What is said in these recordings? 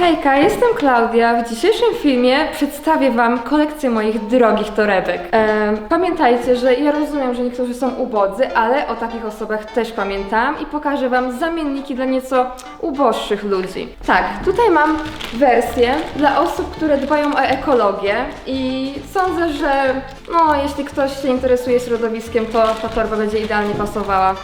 Hejka, jestem Klaudia. W dzisiejszym filmie przedstawię Wam kolekcję moich drogich torebek. Pamiętajcie, że ja rozumiem, że niektórzy są ubodzy, ale o takich osobach też pamiętam i pokażę Wam zamienniki dla nieco uboższych ludzi. Tak, tutaj mam wersję dla osób, które dbają o ekologię i sądzę, że no, jeśli ktoś się interesuje środowiskiem, to ta torba będzie idealnie pasowała.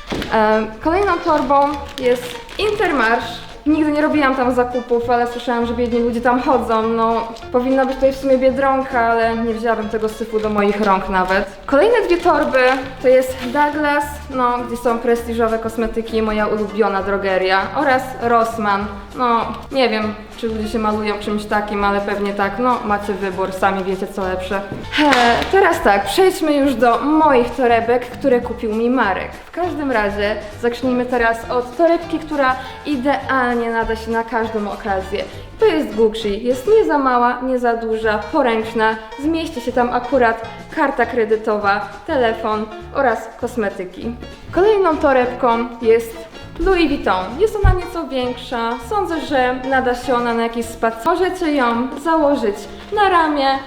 Kolejną torbą jest Intermarsz. Nigdy nie robiłam tam zakupów, ale słyszałam, że biedni ludzie tam chodzą. No, powinna być tutaj w sumie biedronka, ale nie wzięłabym tego syfu do moich rąk nawet. Kolejne dwie torby to jest Douglas, no, gdzie są prestiżowe kosmetyki, moja ulubiona drogeria oraz Rossmann. No, nie wiem, czy ludzie się malują czymś takim, ale pewnie tak. No, macie wybór, sami wiecie co lepsze. He, teraz tak, przejdźmy już do moich torebek, które kupił mi Marek. W każdym razie zacznijmy teraz od torebki, która idealnie nada się na każdą okazję. To jest Gucci. Jest nie za mała, nie za duża, poręczna. Zmieści się tam akurat karta kredytowa, telefon oraz kosmetyki. Kolejną torebką jest Louis Vuitton. Jest ona nieco większa. Sądzę, że nada się ona na jakiś spacer. Możecie ją założyć na ramię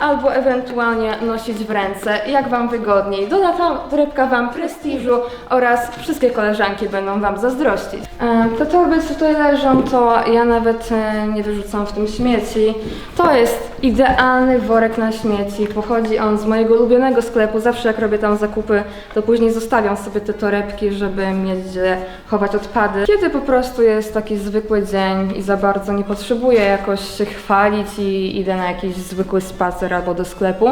albo ewentualnie nosić w ręce, jak Wam wygodniej. Doda ta torebka Wam prestiżu oraz wszystkie koleżanki będą Wam zazdrościć. Te torby, co tutaj leżą, to ja nawet e, nie wyrzucam w tym śmieci. To jest idealny worek na śmieci. Pochodzi on z mojego ulubionego sklepu. Zawsze jak robię tam zakupy, to później zostawiam sobie te torebki, żeby mieć gdzie chować odpady. Kiedy po prostu jest taki zwykły dzień i za bardzo nie potrzebuję jakoś się chwalić i idę na jakiś zwykły spacer albo do sklepu,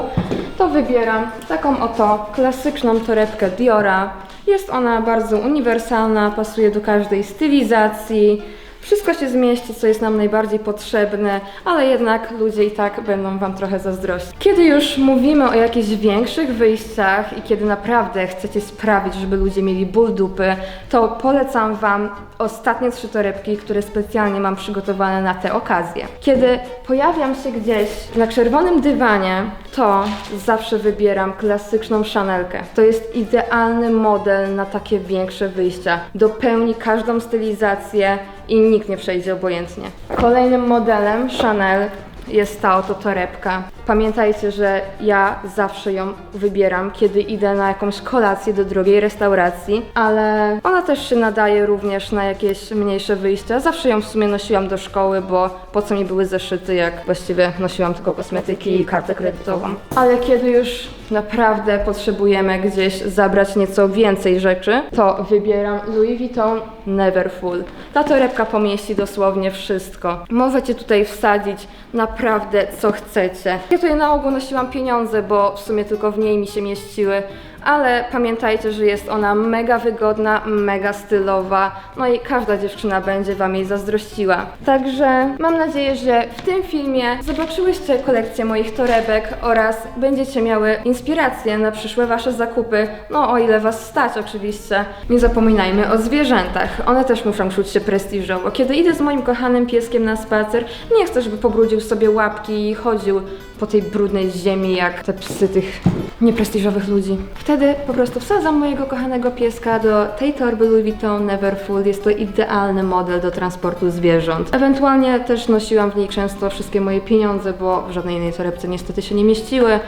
to wybieram taką oto klasyczną torebkę Diora. Jest ona bardzo uniwersalna, pasuje do każdej stylizacji. Wszystko się zmieści, co jest nam najbardziej potrzebne, ale jednak ludzie i tak będą Wam trochę zazdrościć. Kiedy już mówimy o jakichś większych wyjściach i kiedy naprawdę chcecie sprawić, żeby ludzie mieli ból dupy, to polecam Wam ostatnie trzy torebki, które specjalnie mam przygotowane na tę okazję. Kiedy pojawiam się gdzieś na czerwonym dywanie, to zawsze wybieram klasyczną Chanelkę. To jest idealny model na takie większe wyjścia. Dopełni każdą stylizację i nikt nie przejdzie obojętnie. Kolejnym modelem Chanel jest ta oto torebka. Pamiętajcie, że ja zawsze ją wybieram, kiedy idę na jakąś kolację do drogiej restauracji, ale ona też się nadaje również na jakieś mniejsze wyjścia. Zawsze ją w sumie nosiłam do szkoły, bo po co mi były zeszyty, jak właściwie nosiłam tylko kosmetyki i kartę kredytową. Ale kiedy już naprawdę potrzebujemy gdzieś zabrać nieco więcej rzeczy, to wybieram Louis Vuitton Neverfull. Ta torebka pomieści dosłownie wszystko. Możecie tutaj wsadzić naprawdę co chcecie. Tutaj na ogół nosiłam pieniądze, bo w sumie tylko w niej mi się mieściły, ale pamiętajcie, że jest ona mega wygodna, mega stylowa, no i każda dziewczyna będzie Wam jej zazdrościła. Także mam nadzieję, że w tym filmie zobaczyłyście kolekcję moich torebek oraz będziecie miały inspirację na przyszłe Wasze zakupy, no o ile Was stać oczywiście. Nie zapominajmy o zwierzętach, one też muszą czuć się prestiżowo. Kiedy idę z moim kochanym pieskiem na spacer, nie chcę, żeby pobrudził sobie łapki i chodził po tej brudnej ziemi jak te psy tych nieprestiżowych ludzi. Wtedy po prostu wsadzam mojego kochanego pieska do tej torby Louis Vuitton Neverfull. Jest to idealny model do transportu zwierząt. Ewentualnie też nosiłam w niej często wszystkie moje pieniądze, bo w żadnej innej torebce niestety się nie mieściły.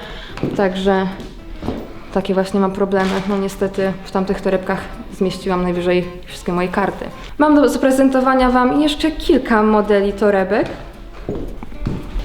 Także takie właśnie mam problemy. No niestety w tamtych torebkach zmieściłam najwyżej wszystkie moje karty. Mam do zaprezentowania Wam jeszcze kilka modeli torebek.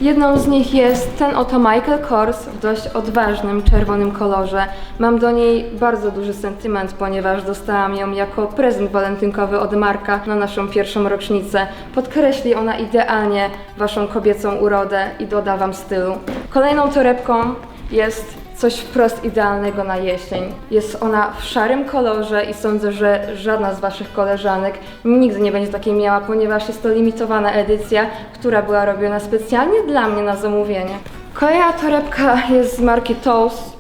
Jedną z nich jest ten oto Michael Kors w dość odważnym czerwonym kolorze. Mam do niej bardzo duży sentyment, ponieważ dostałam ją jako prezent walentynkowy od Marka na naszą pierwszą rocznicę. Podkreśli ona idealnie waszą kobiecą urodę i doda wam stylu. Kolejną torebką jest coś wprost idealnego na jesień. Jest ona w szarym kolorze i sądzę, że żadna z Waszych koleżanek nigdy nie będzie takiej miała, ponieważ jest to limitowana edycja, która była robiona specjalnie dla mnie na zamówienie. Kolejna torebka jest z marki Toast.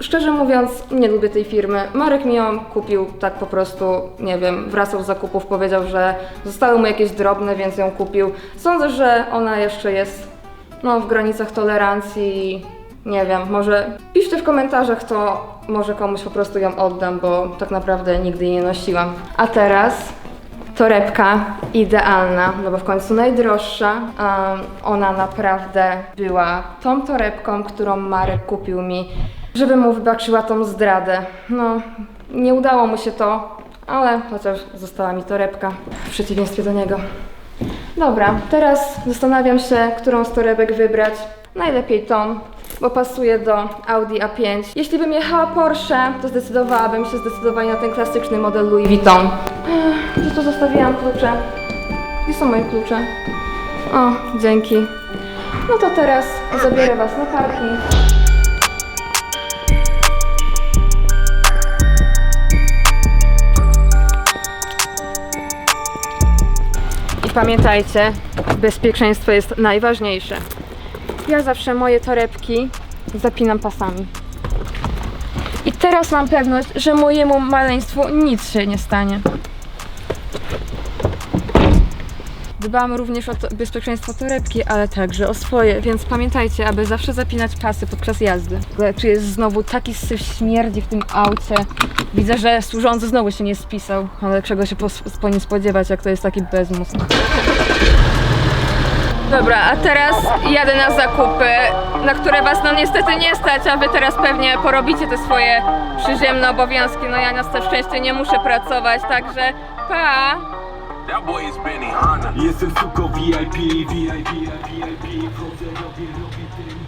Szczerze mówiąc, nie lubię tej firmy. Marek mi ją kupił tak po prostu, nie wiem, wracał z zakupów, powiedział, że zostały mu jakieś drobne, więc ją kupił. Sądzę, że ona jeszcze jest no, w granicach tolerancji. Nie wiem, może piszcie w komentarzach, to może komuś po prostu ją oddam, bo tak naprawdę nigdy jej nie nosiłam. A teraz torebka idealna, no bo w końcu najdroższa. Um, ona naprawdę była tą torebką, którą Marek kupił mi, żeby mu wybaczyła tą zdradę. No, nie udało mu się to, ale chociaż została mi torebka w przeciwieństwie do niego. Dobra, teraz zastanawiam się, którą z torebek wybrać. Najlepiej tą, bo pasuje do Audi A5. Jeśli bym jechała Porsche, to zdecydowałabym się zdecydowanie na ten klasyczny model Louis Vuitton. Gdzie tu zostawiłam klucze? Gdzie są moje klucze? O, dzięki. No to teraz zabiorę Was na parking. I pamiętajcie, bezpieczeństwo jest najważniejsze. Ja zawsze moje torebki zapinam pasami. I teraz mam pewność, że mojemu maleństwu nic się nie stanie. Dbam również o to bezpieczeństwo torebki, ale także o swoje, więc pamiętajcie, aby zawsze zapinać pasy podczas jazdy. Tu jest znowu taki syf śmierdzi w tym aucie. Widzę, że służący znowu się nie spisał, ale czego się po, po spodziewać, jak to jest taki bezmózg. Dobra, a teraz jadę na zakupy, na które was no niestety nie stać, a wy teraz pewnie porobicie te swoje przyziemne obowiązki. No ja na szczęście nie muszę pracować, także pa! That boy is Benny Hanna. Jestem suko VIP, VIP, VIP, VIP Wchodzę, robię, robię